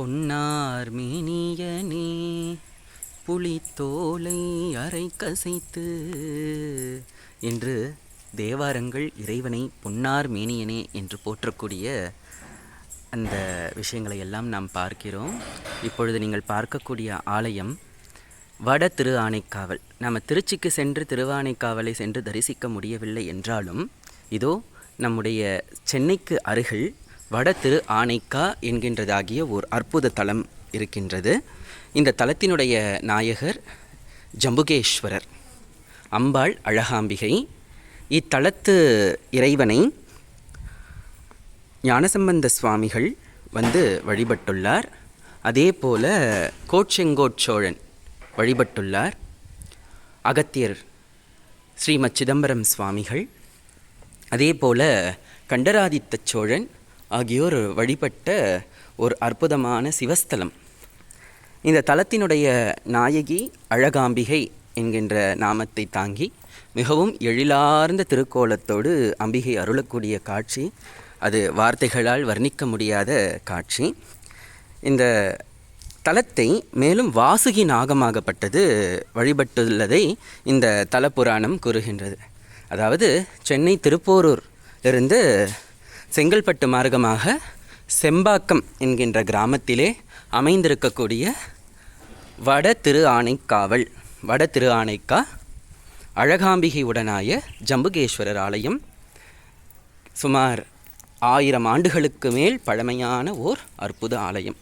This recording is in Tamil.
பொன்னார் மேனியனே புலித்தோலை அரை கசைத்து. என்று தேவாரங்கள் இறைவனை பொன்னார் மேனியனே என்று போற்றக்கூடிய அந்த விஷயங்களை எல்லாம் நாம் பார்க்கிறோம். இப்பொழுது நீங்கள் பார்க்கக்கூடிய ஆலயம் வட திரு ஆணைக்காவல் நாம் திருச்சிக்கு சென்று திருவானைக்காவலை சென்று தரிசிக்க முடியவில்லை என்றாலும் இதோ நம்முடைய சென்னைக்கு அருகில் வட திரு ஆனைக்கா என்கின்றதாகிய ஓர் அற்புத தலம் இருக்கின்றது. இந்த தலத்தினுடைய நாயகர் ஜம்புகேஸ்வரர். அம்பாள் அழகாம்பிகை. இத்தலத்து இறைவனை ஞானசம்பந்த சுவாமிகள் வந்து வழிபட்டுள்ளார். அதே போல கோட்செங்கோட் சோழன் வழிபட்டுள்ளார். அகத்தியர் ஸ்ரீமத் சிதம்பரம் சுவாமிகள். அதே போல கண்டராதித்த சோழன் ஆகியோர் வழிபட்ட ஒரு அற்புதமான சிவஸ்தலம். இந்த தலத்தினுடைய நாயகி அழகாம்பிகை என்கின்ற நாமத்தை தாங்கி மிகவும் எழிலார்ந்த திருக்கோலத்தோடு அம்பிகை அருளக்கூடிய காட்சி அது வார்த்தைகளால் வர்ணிக்க முடியாத காட்சி. இந்த தலத்தை மேலும் வாசுகி நாகமாகப்பட்டது வழிபட்டுள்ளதை இந்த தலப்புராணம் கூறுகின்றது. அதாவது சென்னை திருப்போரூர் இருந்து செங்கல்பட்டு மார்க்கமாக செம்பாக்கம் என்கின்ற கிராமத்திலே அமைந்திருக்கக்கூடிய வட திரு ஆணைக்காவல் வட திரு ஆணைக்கா அழகாம்பிகையுடனாய ஜம்புகேஸ்வரர் ஆலயம். சுமார் ஆயிரம் ஆண்டுகளுக்கு மேல் பழமையான ஓர் அற்புத ஆலயம்.